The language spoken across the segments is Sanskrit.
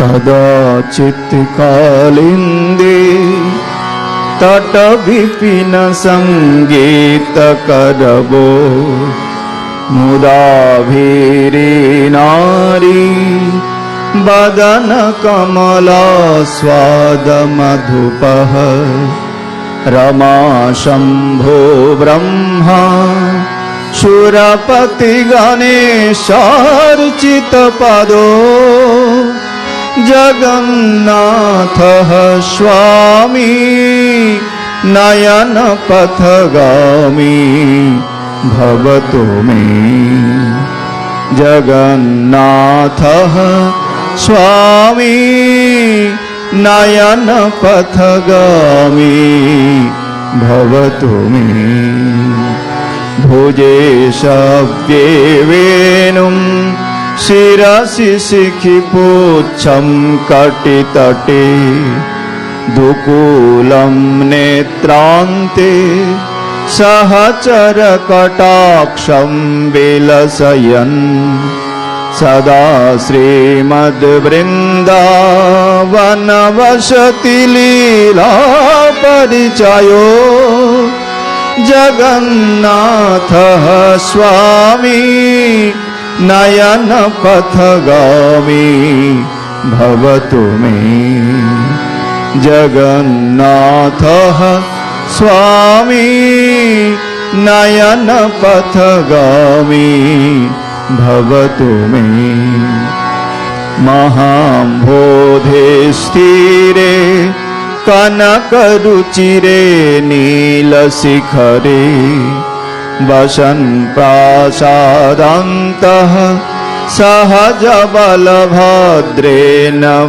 कदाचित् कालिन्दे तटविपिन सङ्गीतकरवो मुदाभिरे नारी वदनकमला स्वादमधुपः रमा शम्भो ब्रह्मा सुरपतिगणेशार्चितपदो जगन्नाथः स्वामी नयनपथगामी भवतु मे। जगन्नाथः स्वामी नयनपथगामी भवतु मे। भुजे शव्ये वेणुं शिरसि शिखिपुच्छं कटितटे दुकूलं नेत्रान्ते सहचरकटाक्षं विलसयन् सदा श्रीमद्वृन्दावनवसति लीलापरिचयो जगन्नाथः स्वामी नयनपथगामी भवतु मे जगन्नाथः स्वामी नयनपथगामी भवतु मे महाम्भोधे स्थिरे कनकरुचिरे नीलशिखरे वसन् प्रासादन्तः सहजबलभद्रेण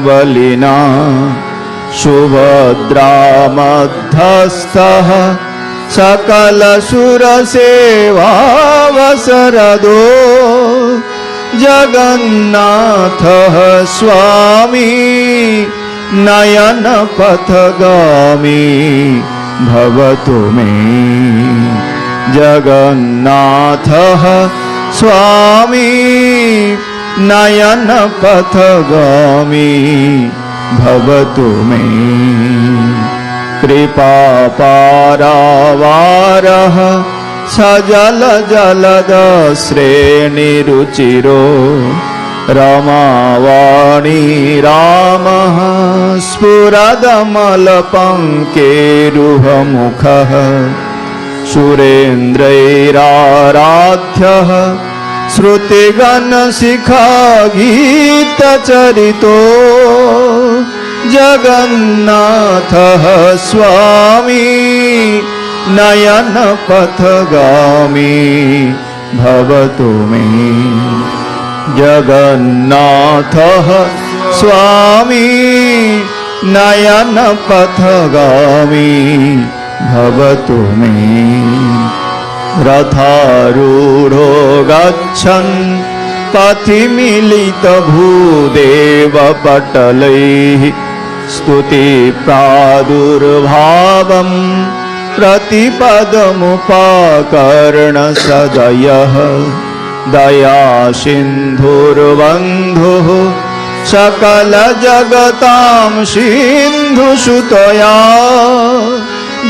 बलिना सुभद्रामध्यस्थः सकलसुरसेवावसरदो जगन्नाथः स्वामी नयनपथगामी भवतु मे जगन्नाथः स्वामी नयनपथगामी भवतु मे। कृपापारावारः सजलजलदश्रेणिरुचिरो रमावाणी रामः स्फुरदमलपङ्केरुहमुखः सुरेन्द्रैराराध्यः श्रुतिगणशिखा गीतचरितो जगन्नाथः स्वामी नयन नयनपथगामी भवतु मे जगन्नाथः स्वामी नयन नयनपथगामी भवतु मे। रथारूढो गच्छन् पथिमिलितभूदेवपटलैः स्तुतिप्रादुर्भावम् प्रतिपदमुपाकर्ण सदयः दया सिन्धुर्बन्धुः सकलजगतां सिन्धुसुतया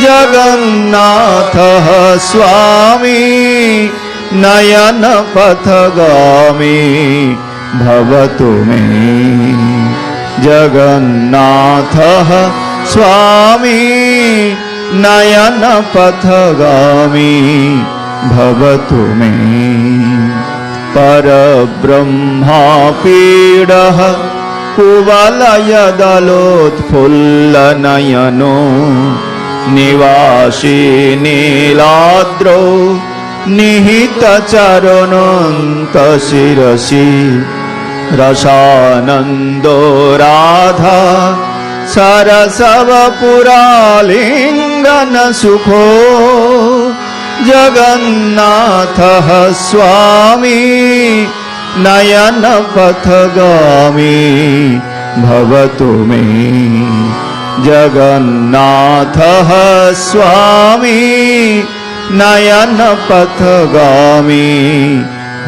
जगन्नाथः स्वामी नयनपथगामी भवतु मे। जगन्नाथः स्वामी नयनपथगामी भवतु मे। परब्रह्मापीडः कुवलयदलोत्फुल्लनयनो निवासी नीलाद्रौ निहितचरणन्तशिरसि रसानन्दो राधा सरसवपुरालिङ्गनसुखो जगन्नाथः स्वामी नयनपथगामी भवतु मे जगन्नाथः स्वामी नयनपथगामी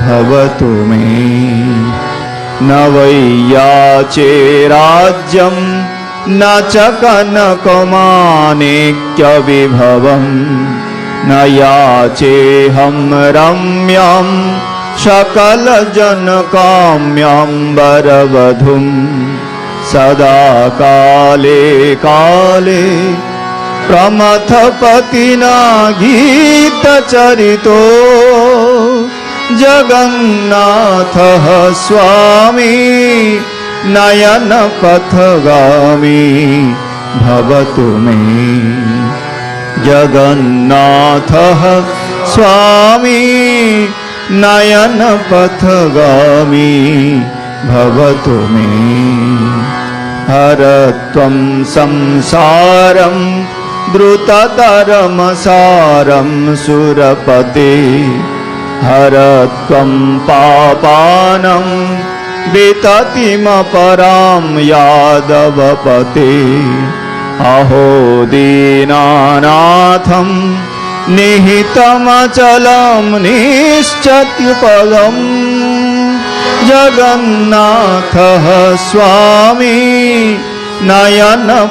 भवतु मे। न वै याचे राज्यं न च कनकमाणिक्यविभवम् न याचेऽहं रम्यां सकलजनकाम्याम्बरवधुं सदा काले काले प्रमथपतिना गीतचरितो जगन्नाथः स्वामी नयनपथगामी भवतु मे। जगन्नाथः स्वामी नयनपथगामी भवतु मे। हर त्वं संसारं द्रुततरमसारं सुरपते हर त्वं पापानं विततिमपरां यादवपते अहो दीनानाथं निहितमचलं निश्चत्युपदम् जगन्नाथः स्वामी नयनपथगामी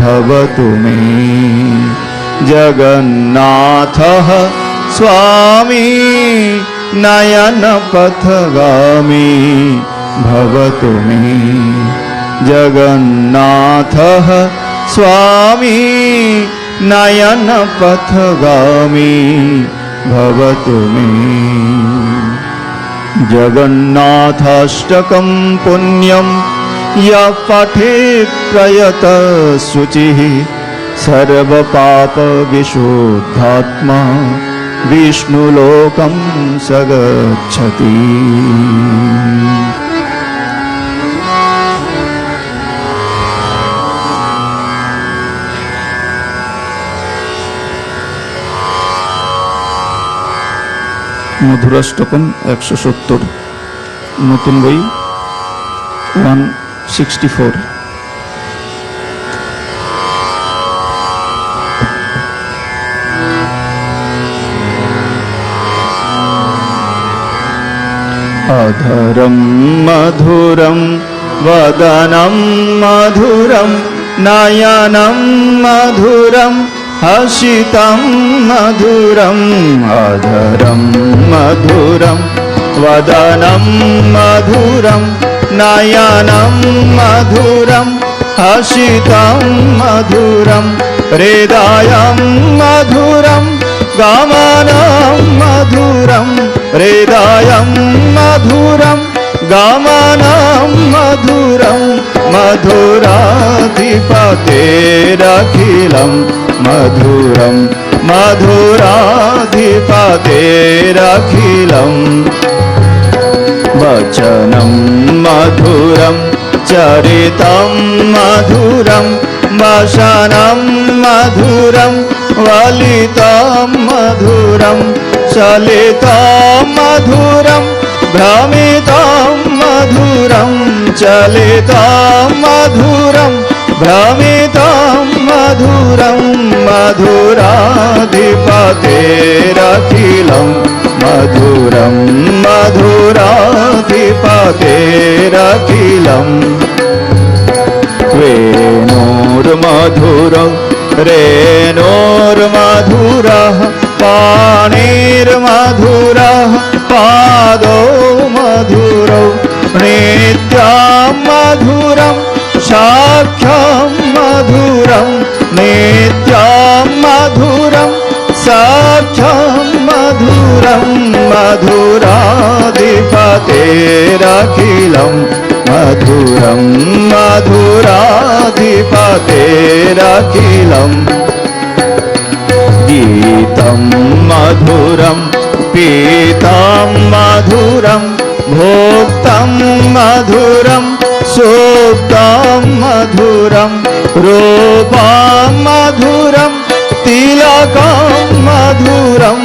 भवतु मे। जगन्नाथः स्वामी नयनपथगामी भवतु मे। जगन्नाथः स्वामी नयन नयनपथगामी भवतु मे। जगन्नाथाष्टकं पुण्यं यः पठेत् प्रयत शुचिः सर्वपापविशुद्धात्मा विष्णुलोकं स गच्छति মধুরাষ্টকম একশো সত্তর নতুন বই ওয়ান সিক্সটি ফোর अधरं मधुरं वदनं मधुरं नयनं मधुरं हसितं मधुरम् अधरं मधुरं वदनं मधुरं नयनं मधुरं हसितं मधुरं हृदयं मधुरं गमनं मधुरं हृदयं मधुरं गमनं मधुरं मधुराधिपतेरखिलं मधुरं मधुराधिपतेरखिलम् वचनं मधुरं चरितं मधुरं वशनं मधुरं वलितं मधुरं चलितं मधुरं भ्रमितं मधुरं चलितं मधुरं भ्रमितं मधुरं मधुराधिपतेरखिलं मधुरं मधुराधिपतेरखिलम् वेणोर्मधुरं रेणोर्मधुरः पाणिर्मधुरः पादौ मधुरौ नित्यं मधुरं साख्यं मधुरं नित्यं मधुरं साख्यं मधुरं मधुराधिपतेरखिलं मधुरं मधुराधिपतेरखिलम् गीतं मधुरं पीतं मधुरं भोक्तं मधुरं सूक्तं मधुरं रूपं मधुरं तिलकं मधुरं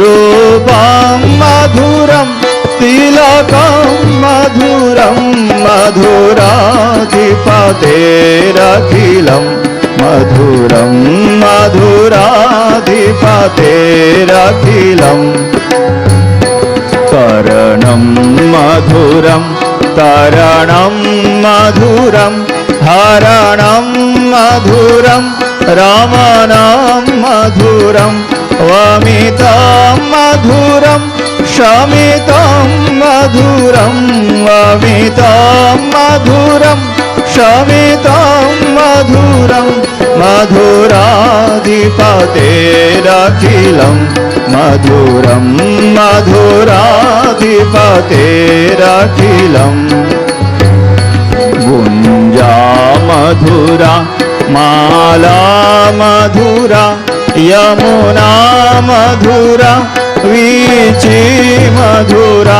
रूपं मधुरं तिलकं मधुरं मधुराधिपतेरखिलं मधुरं मधुराधिपतेरखिलम् करणं मधुरं तरणं मधुरं हरणं मधुरं रमणं मधुरं वमितं मधुरं शमितं मधुरं वमितं मधुरं शमितं मधुरं मधुराधिपतेरखिलं मधुरं मधुराधिपतेरखिलम् गुञ्जा मधुरा माला मधुरा यमुना मधुरा वीची मधुरा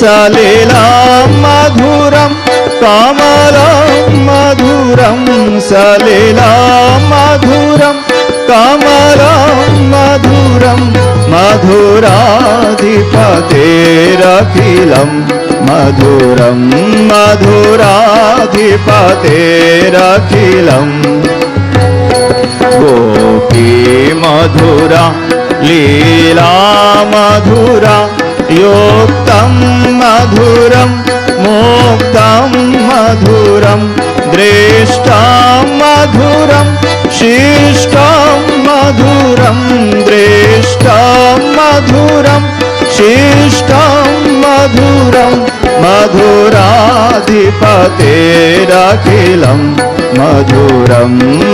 सलिला मधुरं कमलं मधुरं सलिला मधुरं कमलं मधुरं मधुराधिपतेरखिलं मधुरं मधुराधिपतेरखिलम् गोपी मधुरा लीला मधुरा योक्तं मधुरं मोक्तं मधुरं दृष्टां मधुरं शिष्टं मधुरं दृष्टां मधुरं शिष्टं मधुरं मधुराधिपतेरखिलं मधुरं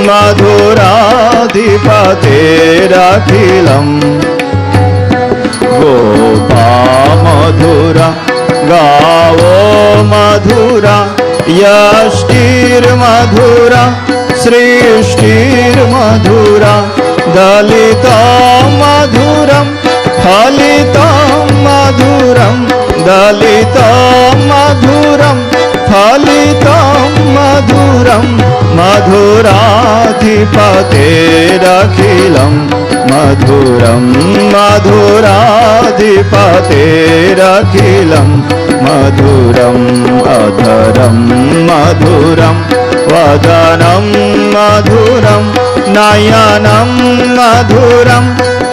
मधुराधिपतेरखिलम् गोपा मधुरा गावो मधुरा यष्टिर्मधुरा सृष्टिर्मधुरा दलिता मधुरं फलितं मधुरं दलिता मधुरं फलितं मधुरं मधुराधिपतेरखिलं मधुरं मधुराधिपतेरखिलं मधुरम् अधरं मधुरं वदनं मधुरं नयनं मधुरं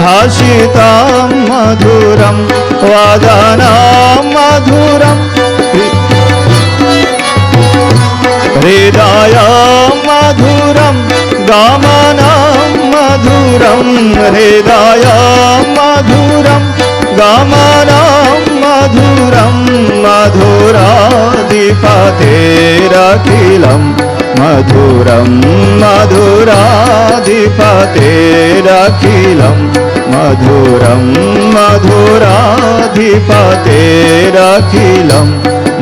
हसितं मधुरं वदनं मधुरं हृदय मधुरं गमनं മധുരം ഹൃദയ മധുരം. ഗമനം മധുരം മധുരാധിപതേരഖിലം. മധുരം മധുരാധിപതേരഖിലം. മധുരം മധുരാധിപതേരഖിലം.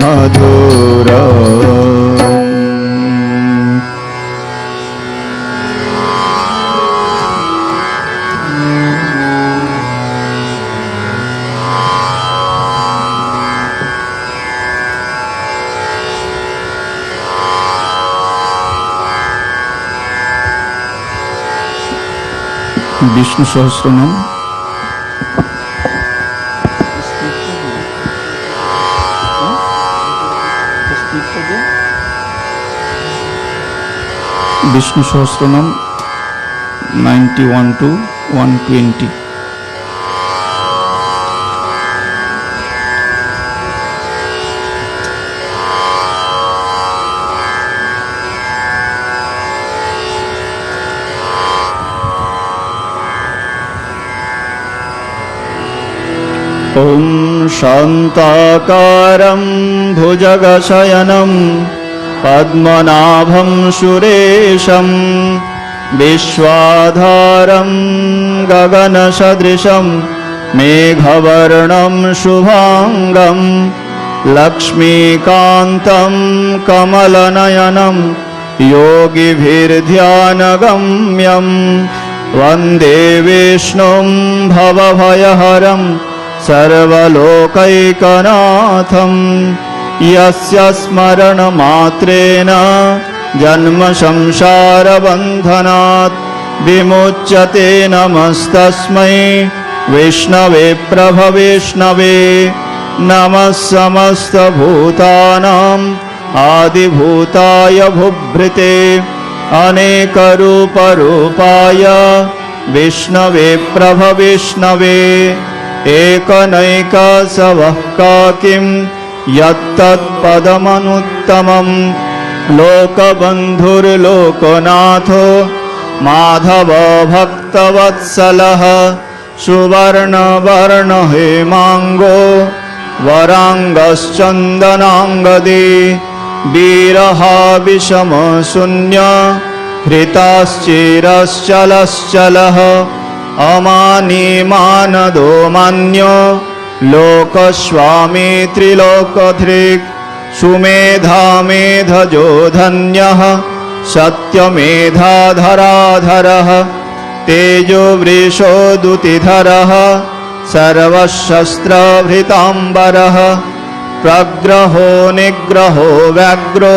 മധുരം বিষ্ণু সহস্র নাম Vishnu Sahasra Nama ninety one to one twenty शान्ताकारं भुजगशयनं पद्मनाभं सुरेशं विश्वाधारं गगनसदृशं मेघवर्णं शुभाङ्गं लक्ष्मीकान्तं कमलनयनं योगिभिर्ध्यानगम्यं वन्दे विष्णुं भवभयहरं सर्वलोकैकनाथं यस्य स्मरणमात्रेण जन्मसंसारबन्धनात् विमुच्यते नमस्तस्मै विष्णवे प्रभविष्णवे नमः समस्तभूतानाम् आदिभूताय भुभृते अनेकरूपरूपाय विष्णवे प्रभविष्णवे एकनैकसवः काकिं यत्तत्पदमनुत्तमम् लोकबन्धुर्लोकनाथो माधव भक्तवत्सलः सुवर्णवर्णहेमाङ्गो वराङ्गश्चन्दनाङ्गदे वीरहाविषमशून्य हृताश्चिरश्चलश्चलः अमानिमानदो मान्यो लोकस्वामी त्रिलोकधृक् सुमेधामेधजो धन्यः सत्यमेधाधराधरः तेजोवृषोदुतिधरः सर्वशस्त्रभृताम्बरः प्रग्रहो निग्रहो व्याघ्रो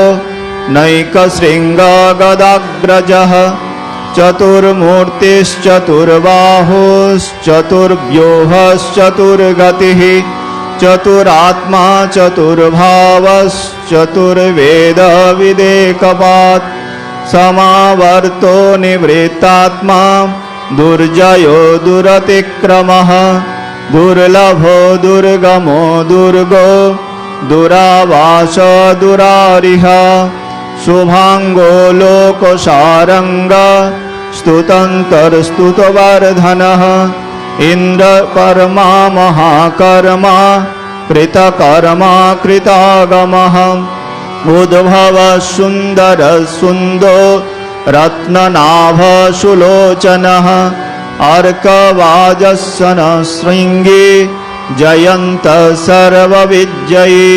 नैकशृङ्गगदाग्रजः चतुर्मूर्तिश्चतुर्बाहुश्चतुर्व्यूहश्चतुर्गतिः चतुरात्मा चतुर्भावश्चतुर्वेदविदेकपात् समावर्तो निवृत्तात्मा दुर्जयो दुरतिक्रमः दुर्लभो दुर्गमो दुर्गो दुरावास दुरारिह शुभाङ्गो लोकसारङ्ग स्तुतन्तर्स्तुतवर्धनः इन्द्रकर्मा महाकर्मा कृतकर्मा कृतागमः उद्भवः सुन्दरः सुन्दो रत्ननाभसुलोचनः अर्कवाजस्सनः शृङ्गी जयन्तः सर्वविजयी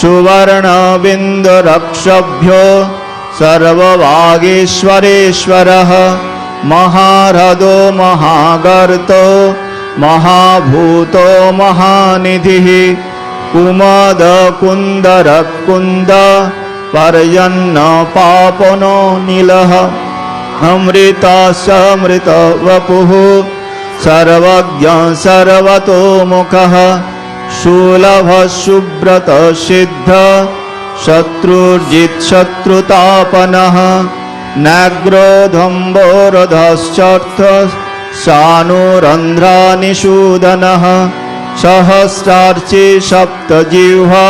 सुवर्णबिन्दुरक्षभ्यो सर्ववागीश्वरेश्वरः महारथो महागर्तो महाभूतो महानिधिः कुमदकुन्दरकुन्द पर्यन्न पापनो नीलः अमृतसमृतवपुः सर्वज्ञ सर्वतोमुखः সুলভ সুব্রত সিদ্ধ শত্রুর্জিত শত্রুতাপন নাগ্রোধম্বোরধশ্চর্থ সানুরন্ধ্রানিষূদন সহস্রার্চি সপ্তজিহ্বা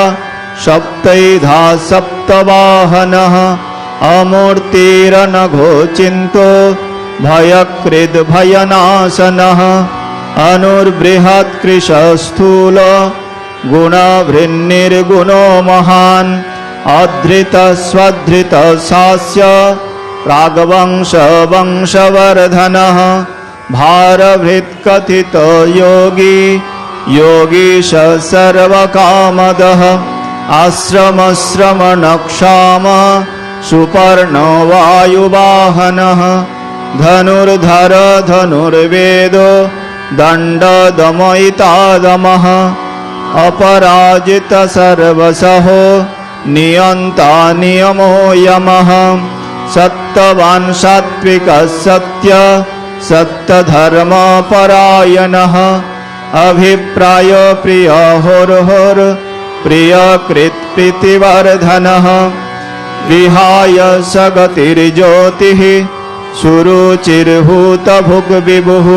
সপ্তৈধা সপ্তবাহন অমূর্তিরনঘোচিন্ত ভয়কৃদ্ভয়নাশনः अनुर्बृहत्कृशस्थूल गुणभृन्निर्गुणो महान् अधृतस्वधृतशास्य प्राग्वंशवंशवर्धनः भारभृत्कथितो योगी योगीश सर्वकामदः आश्रमश्रमणक्षाम सुपर्णवायुवाहनः धनुर्धर धनुर्वेदो दण्डदमयितादमः अपराजितसर्वसहो नियन्ता नियमो यमः। सत्तवान् सात्विकः सत्य सत्यधर्मपरायणः अभिप्राय प्रियहोर्होर् प्रियकृत्प्रीतिवर्धनः विहाय सगतिर्ज्योतिः सुरुचिर्हूतभुग्विभुः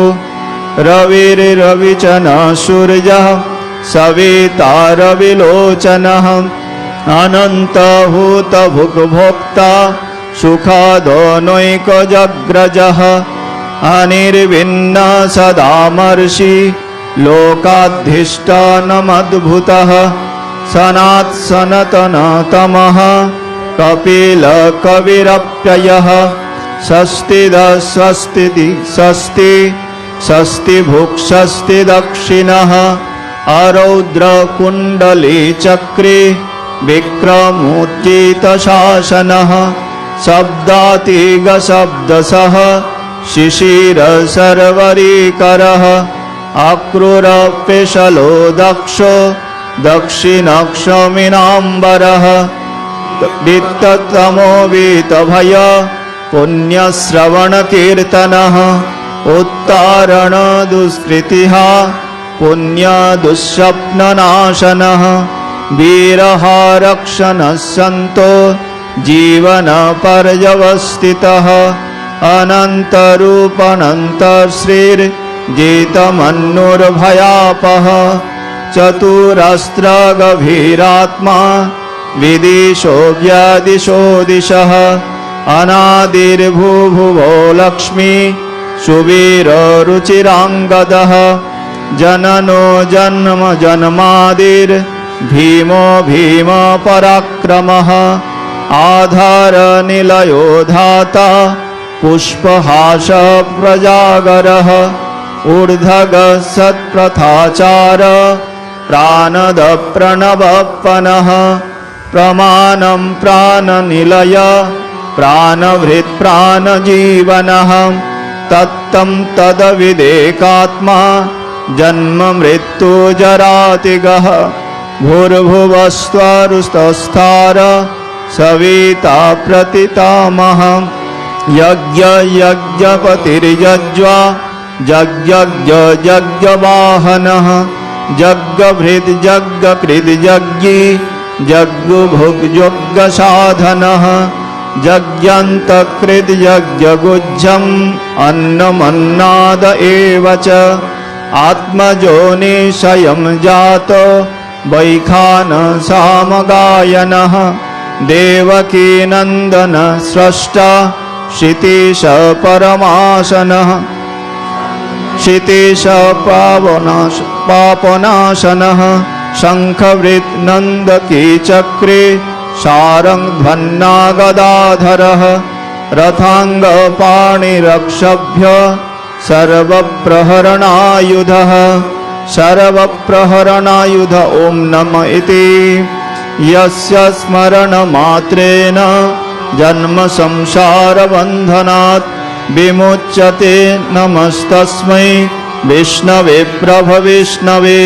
रविर्रविचन सूर्यः सविता रविलोचनः अनन्तहूतभुग्भोक्ता सुखदो नैकजग्रजः अनिर्विन्न सदामर्षि लोकाधिष्ठानमद्भुतः सनात् सनतनतमः कपिलकविरप्ययः षष्टिदः षष्टिदि षष्टि भुक्षष्टि दक्षिणः अरौद्रकुण्डलीचक्रे विक्रमोच्चितशासनः शब्दातिगशब्दसः शिशिरसर्वरीकरः अक्रूरपेशलो दक्षो दक्षिणक्षमिनाम्बरः वित्ततमो वीतभय पुण्यश्रवणकीर्तनः उत्तारणदुष्कृतिः पुण्यदुःस्वप्ननाशनः वीरः सन्तो जीवनपर्यवस्थितः। अनन्तरूपनन्तश्रीर्जितमन्नुर्भयापः चतुरस्त्रगभीरात्मा विदिशो व्यादिशो दिशः। अनादिर्भुभुवो लक्ष्मी सुवीररुचिराङ्गदः जननो जन्म जन्मादिर्भीमो भीमपराक्रमः आधारनिलयो धाता पुष्पहासप्रजागरः ऊर्ध्वगः सत्प्रथाचार प्राणदप्रणवपनः प्रमाणं प्राणनिलय प्राणभृत्प्राणजीवनः तत्तं तदविदेकात्मा जन्म मृत्युजरातिगः भूर्भुवस्त्वरुस्तस्थार सविता प्रतितामः यज्ञयज्ञपतिर्यज्वा यज्ञयज्ञवाहनः यज्ञभृद्यज्ञकृद्यज्ञी यज्ञुभुग्यज्ञसाधनः यज्ञन्तकृद्यज्ञगुज्जम् अन्नमन्नाद एव च। आत्मजोनिशयं जातो वैखानसामगायनः देवकीनन्दन स्रष्टा क्षितीश परमासनः क्षितीश पावनाश पापनाशनः। शङ्खवृत् नन्दकी चक्रे शारङ्ध्वन्नागदाधरः रथाङ्गपाणिरक्षभ्य सर्वप्रहरणायुधः। सर्वप्रहरणायुध ॐ नम इति। यस्य स्मरणमात्रेण जन्मसंसारबन्धनात् विमुच्यते नमस्तस्मै विष्णवे प्रभविष्णवे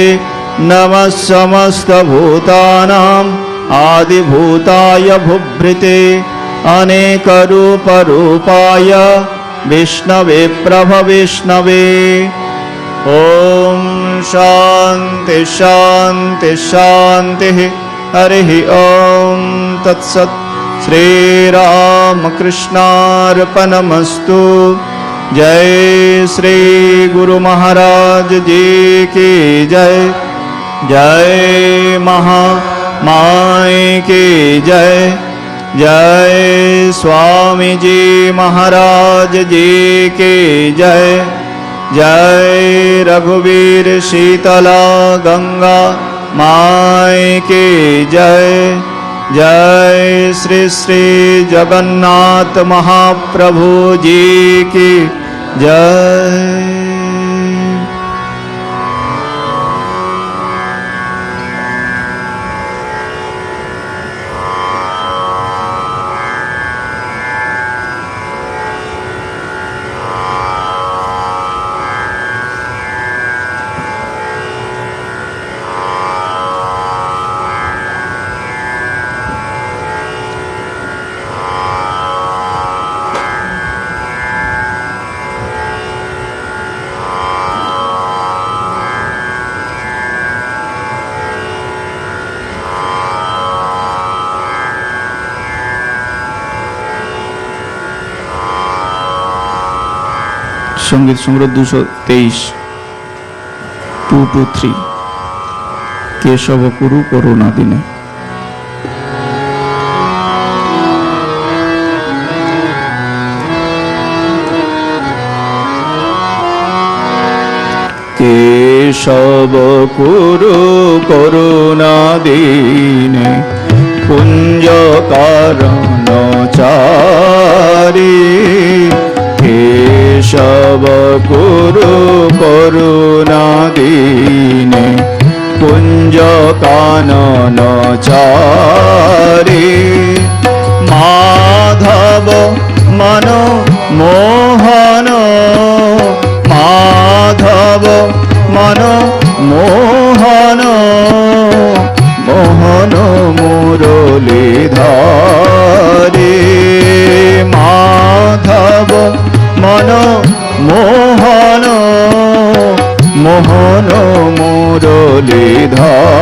नमः समस्तभूतानाम् आदिभूताय भुभृते, अनेकरूपरूपाय विष्णवे, प्रभविष्णवे। ॐ शान्ति शान्ति, शान्तिः। हरिः ॐ तत्सत्। श्रीरामकृष्णार्पणमस्तु। जय श्री गुरु महाराज जी की जय। जय महा माई की जय जय स्वामी जी महाराज जी की जय। जय रघुवीर शीतला गंगा माई की जय। जय श्री श्री जगन्नाथ महाप्रभु जी की जय। সংগীত সংগ্রহ দুশো তেইশ। Two two three. কেশব কুরু করুণা দিনে। কেশব কুরু করুণা দীনে। কুঞ্জ কারণ চারি কেশব কুরু করুণা দীনে। কুঞ্জ কানন চারি। মুরলি ধরে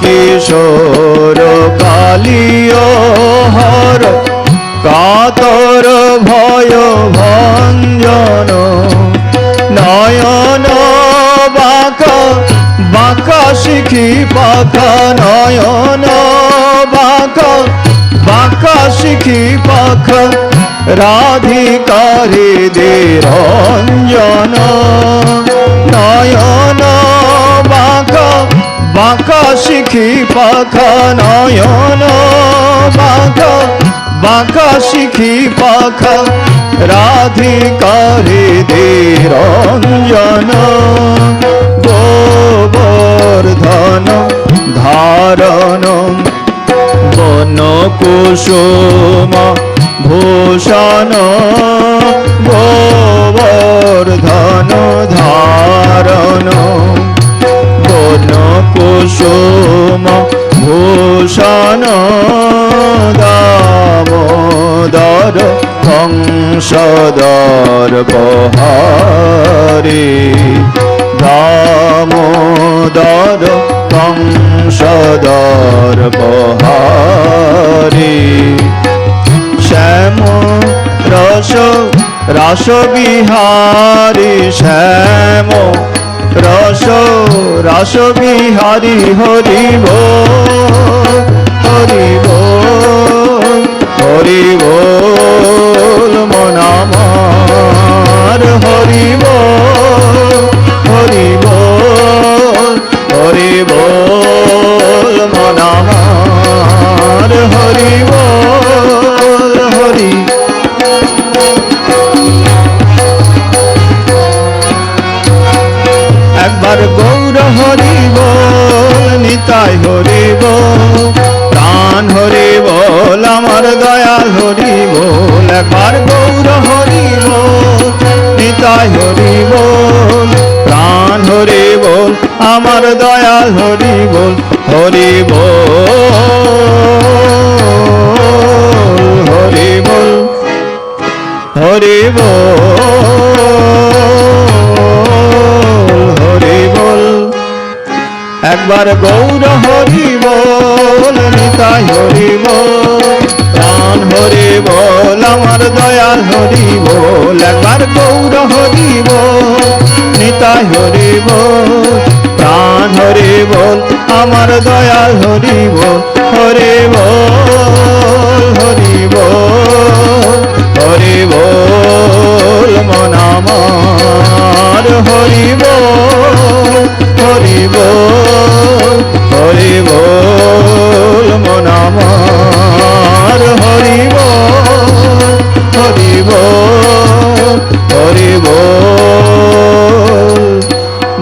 কিশোর কালিয় হর, কাতর ভয় ভঞ্জন, নয়ন বাঁকা বাঁকা শিখি পাখা নয়ন বাঁকা বাঁকা শিখি পাখা রাধিকারে দে রঞ্জন নয়ন বাঁকা শিখি পাখা নয়ন, বাঁকা বাঁকা শিখি পাখা রাধিকারে দে রঞ্জন গোবর্ধন ধারণ বন কুসুম ভূষণ কুসুম ভূষণ দামোদর কংসদর বহারে দামোদর কংসদর বহারে শ্যাম রস রস বিহারি শ্যাম রস রস বিহারি হরিব হরিব হরিব মনামার একবার গৌর হরি বল নিতাই হরি বল প্রাণ হরি বল আমার দয়াল হরি বল একবার গৌর হরি বল নিতাই হরি বল প্রাণ হরি বল আমার দয়াল হরি বল হরি বল হরি বল হরি বল মন হরি বল হরি হরি বল মন আমার হরি বল হরি বল হরি বল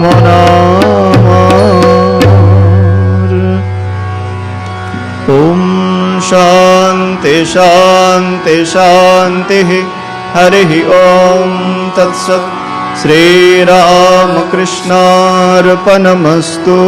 মন আমার ॐ शान्ति शान्ति शान्तिः हरिः ॐ तत्सत् श्रीरामकृष्णार्पणमस्तु